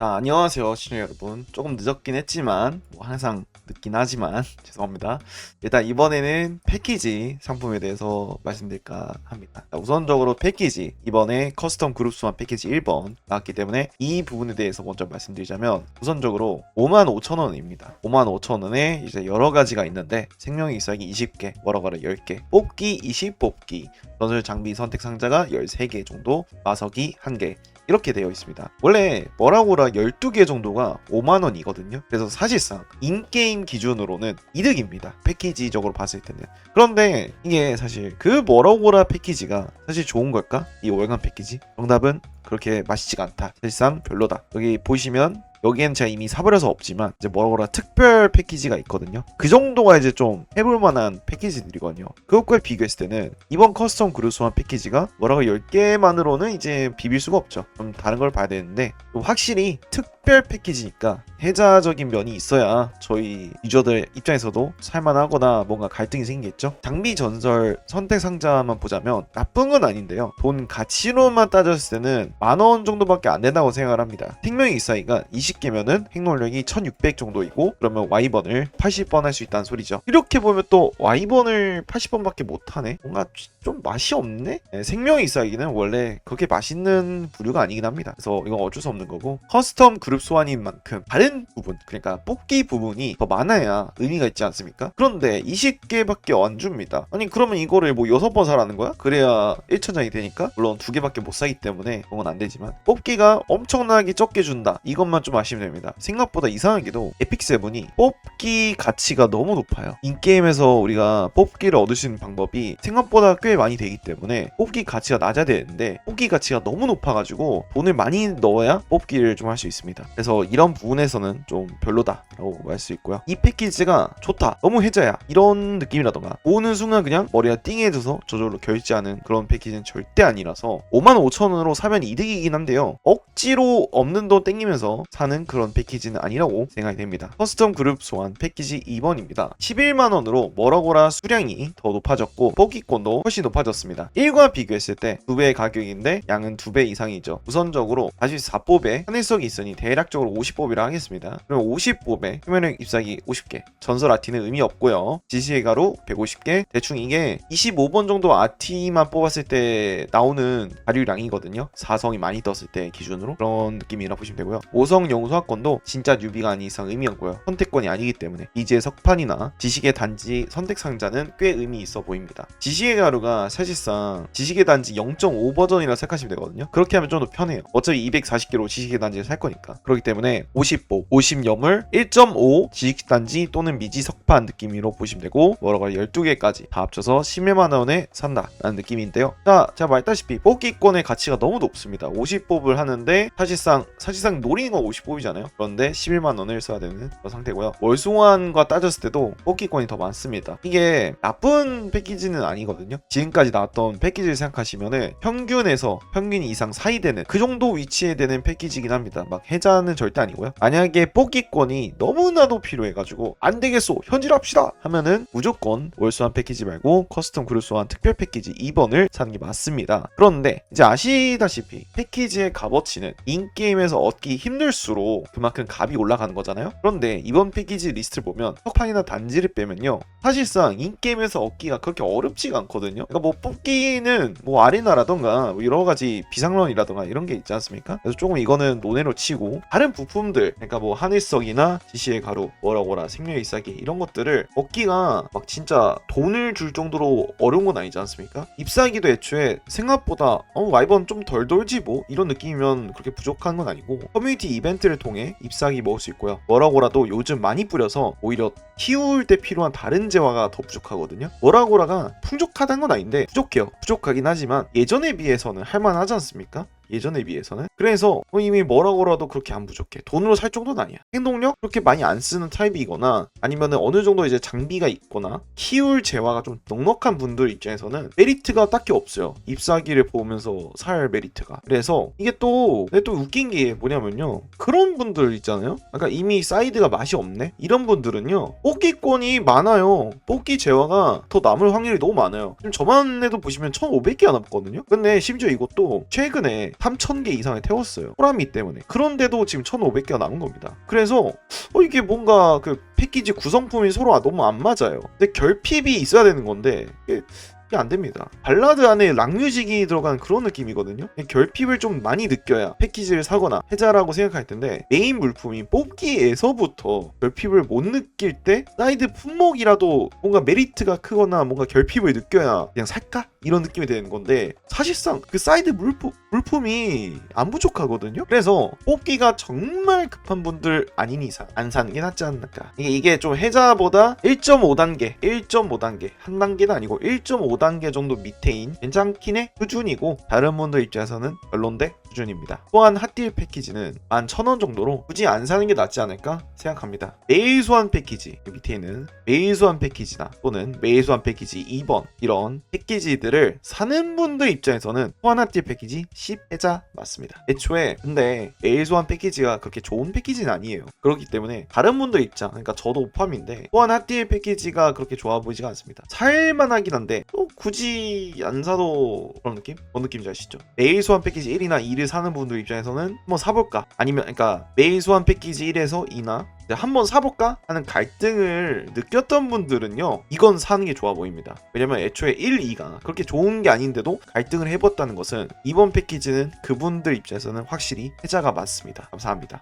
자, 안녕하세요, 시청자 여러분. 조금 늦었긴 했지만, 뭐 항상 늦긴 하지만, 죄송합니다. 일단 이번에는 패키지 상품에 대해서 말씀드릴까 합니다. 자, 우선적으로 패키지, 이번에 커스텀 그룹 수만 패키지 1번 나왔기 때문에 이 부분에 대해서 먼저 말씀드리자면, 우선적으로 55,000원입니다. 55,000원에 이제 여러 가지가 있는데, 생명의 이삭이 20개, 워러가라 10개, 뽑기 20 뽑기, 전술 장비 선택 상자가 13개 정도, 마석이 1개, 이렇게 되어 있습니다. 원래 뭐라고라 12개 정도가 5만원이거든요. 그래서 사실상 인게임 기준으로는 이득입니다. 패키지적으로 봤을 때는. 그런데 이게 사실 그 뭐라고라 패키지가 사실 좋은 걸까? 이 월간 패키지? 정답은 그렇게 맛있지가 않다. 사실상 별로다. 여기 보시면 여기엔 제가 이미 사버려서 없지만 이제 뭐라고라 특별 패키지가 있거든요. 그 정도가 이제 좀 해볼 만한 패키지들이거든요. 그것과 비교했을 때는 이번 커스텀 소환 패키지가 뭐라고 10개만으로는 이제 비빌 수가 없죠. 좀 다른 걸 봐야 되는데 좀 확실히 특 별 패키지니까 혜자적인 면이 있어야 저희 유저들 입장에서도 살만하거나 뭔가 갈등이 생기겠죠. 장비 전설 선택 상자만 보자면 나쁜 건 아닌데요. 돈 가치로만 따졌을 때는 만 원 정도밖에 안 된다고 생각을 합니다. 생명의 이사이가 20개면은 행동력이 1600 정도이고 그러면 와이번을 80번 할 수 있다는 소리죠. 이렇게 보면 또 와이번을 80번밖에 못 하네. 뭔가 좀 맛이 없네. 네, 생명의 이사이기는 원래 그렇게 맛있는 부류가 아니긴 합니다. 그래서 이건 어쩔 수 없는 거고 커스텀 그룹 소환인 만큼 다른 부분 그러니까 뽑기 부분이 더 많아야 의미가 있지 않습니까? 그런데 20개밖에 안 줍니다. 아니 그러면 이거를 뭐 6번 사라는 거야? 그래야 1천장이 되니까 물론 두 개밖에 못 사기 때문에 그건 안 되지만 뽑기가 엄청나게 적게 준다. 이것만 좀 아시면 됩니다. 생각보다 이상하게도 에픽세븐이 뽑기 가치가 너무 높아요. 인게임에서 우리가 뽑기를 얻을 수 있는 방법이 생각보다 꽤 많이 되기 때문에 뽑기 가치가 낮아야 되는데 뽑기 가치가 너무 높아가지고 돈을 많이 넣어야 뽑기를 좀 할 수 있습니다. 그래서 이런 부분에서는 좀 별로다라고 말 수 있고요. 이 패키지가 좋다, 너무 해자야 이런 느낌이라던가 오는 순간 그냥 머리가 띵해져서 저절로 결제하는 그런 패키지는 절대 아니라서 55,000원으로 사면 이득이긴 한데요. 억지로 없는 돈 땡기면서 사는 그런 패키지는 아니라고 생각이 됩니다. 커스텀 그룹 소환 패키지 2번입니다. 11만원으로 뭐라고라 수량이 더 높아졌고 뽑기권도 훨씬 높아졌습니다. 1과 비교했을 때두 배의 가격인데 양은 두배 이상이죠. 우선적으로 44뽑에 한일석이 있으니 대 략적으로 50뽑이라 하겠습니다. 그럼 50뽑에 표면력 잎사귀 50개, 전설 아티는 의미 없고요. 지시의 가루 150개, 대충 이게 25번 정도 아티만 뽑았을 때 나오는 발유량이거든요. 4성이 많이 떴을 때 기준으로 그런 느낌이라 보시면 되고요. 5성 영수화권도 진짜 뉴비가 아닌 이상 의미 없고요. 선택권이 아니기 때문에 이제 석판이나 지식의 단지 선택 상자는 꽤 의미 있어 보입니다. 지식의 가루가 사실상 지식의 단지 0.5 버전이라 생각하시면 되거든요. 그렇게 하면 좀 더 편해요. 어차피 240개로 지식의 단지를 살 거니까. 그렇기 때문에 50보, 50염을 1.5 지식 단지 또는 미지 석판 느낌으로 보시면 되고 가지 12개까지 다 합쳐서 11만 원에 산다라는 느낌인데요. 자, 제가 말했다시피 뽑기권의 가치가 너무 높습니다. 50뽑을 하는데 사실상 사실상 노리는 건 50뽑이잖아요. 그런데 11만 원을 써야 되는 상태고요. 월송환과 따졌을 때도 뽑기권이 더 많습니다. 이게 나쁜 패키지는 아니거든요. 지금까지 나왔던 패키지를 생각하시면은 평균에서 평균 이상 사이 되는 그 정도 위치에 되는 패키지긴 합니다. 막 해자 는 절대 아니고요. 만약에 뽑기권이 너무나도 필요해가지고 안 되겠소 현질합시다 하면은 무조건 월수한 패키지 말고 커스텀 소환 특별 패키지 2번을 사는 게 맞습니다. 그런데 이제 아시다시피 패키지의 값어치는 인게임에서 얻기 힘들수록 그만큼 값이 올라가는 거잖아요. 그런데 이번 패키지 리스트를 보면 석판이나 단지를 빼면요. 사실상 인게임에서 얻기가 그렇게 어렵지가 않거든요. 그러니까 뭐 뽑기는 뭐 아레나라던가 뭐 여러 가지 비상런이라던가 이런 게 있지 않습니까? 그래서 조금 이거는 논외로 치고 다른 부품들 그러니까 뭐 하늘석이나 지시의 가루 뭐라고라 생명의 이사기 이런 것들을 얻기가 막 진짜 돈을 줄 정도로 어려운 건 아니지 않습니까? ip사기도 애초에 생각보다 어 와이번 좀 덜 돌지 뭐 이런 느낌이면 그렇게 부족한 건 아니고 커뮤니티 이벤트를 통해 ip사기 먹을 수 있고요 뭐라고라도 요즘 많이 뿌려서 오히려 키울 때 필요한 다른 재화가 더 부족하거든요 뭐라고라가 풍족하다는 건 아닌데 부족해요 부족하긴 하지만 예전에 비해서는 할만하지 않습니까? 예전에 비해서는. 그래서 어, 이미 뭐라고라도 그렇게 안 부족해. 돈으로 살 정도는 아니야. 행동력? 그렇게 많이 안 쓰는 타입이거나 아니면은 어느 정도 이제 장비가 있거나 키울 재화가 좀 넉넉한 분들 입장에서는 메리트가 딱히 없어요. ip사기를 보면서 살 메리트가. 그래서 이게 또 또 웃긴 게 뭐냐면요. 그런 분들 있잖아요. 그러니까 이미 사이드가 맛이 없네? 이런 분들은요. 뽑기권이 많아요. 뽑기 재화가 더 남을 확률이 너무 많아요. 지금 저만 해도 보시면 1500개가 남거든요? 근데 심지어 이것도 최근에 3,000개 이상을 태웠어요. 호람이 때문에. 그런데도 지금 1,500개가 남은 겁니다. 그래서 어 이게 뭔가 그 패키지 구성품이 서로 너무 안 맞아요. 근데 결핍이 있어야 되는 건데 이게 이게 안 됩니다. 발라드 안에 락뮤직이 들어간 그런 느낌이거든요. 결핍을 좀 많이 느껴야 패키지를 사거나 해자라고 생각할 텐데 메인 물품이 뽑기에서부터 결핍을 못 느낄 때 사이드 품목이라도 뭔가 메리트가 크거나 뭔가 결핍을 느껴야 그냥 살까? 이런 느낌이 되는 건데 사실상 그 사이드 물품, 물품이 안 부족하거든요. 그래서 뽑기가 정말 급한 분들 아닌 이상 안 사는 게 낫지 않을까. 이게, 이게 좀 해자보다 1.5단계, 1.5단계 한 단계는 아니고 1.5단계 정도 밑에인 괜찮긴 해 수준이고 다른 분들 입장에서는 별론데 수준입니다. 또한 핫딜 패키지는 11,000원 정도로 굳이 안 사는 게 낫지 않을까 생각합니다. 매일 소환 패키지 그 밑에 있는 매일 소환 패키지나 또는 매일 소환 패키지 2번 이런 패키지들을 사는 분들 입장에서는 소환 핫딜 패키지 10회자 맞습니다. 애초에 근데 매일 소환 패키지가 그렇게 좋은 패키지는 아니에요. 그렇기 때문에 다른 분들 입장 그러니까 저도 오팜인데 소환 핫딜 패키지가 그렇게 좋아 보이지가 않습니다. 살만하긴 한데 또 굳이 안 사도 그런 느낌? 뭔 느낌인지 아시죠? 매일 소환 패키지 1이나 2를 사는 분들 입장에서는 한번 사볼까? 아니면 그러니까 매일 소환 패키지 1에서 2나 한번 사볼까? 하는 갈등을 느꼈던 분들은요 이건 사는 게 좋아 보입니다. 왜냐면 애초에 1, 2가 그렇게 좋은 게 아닌데도 갈등을 해봤다는 것은 이번 패키지는 그분들 입장에서는 확실히 해자가 맞습니다. 감사합니다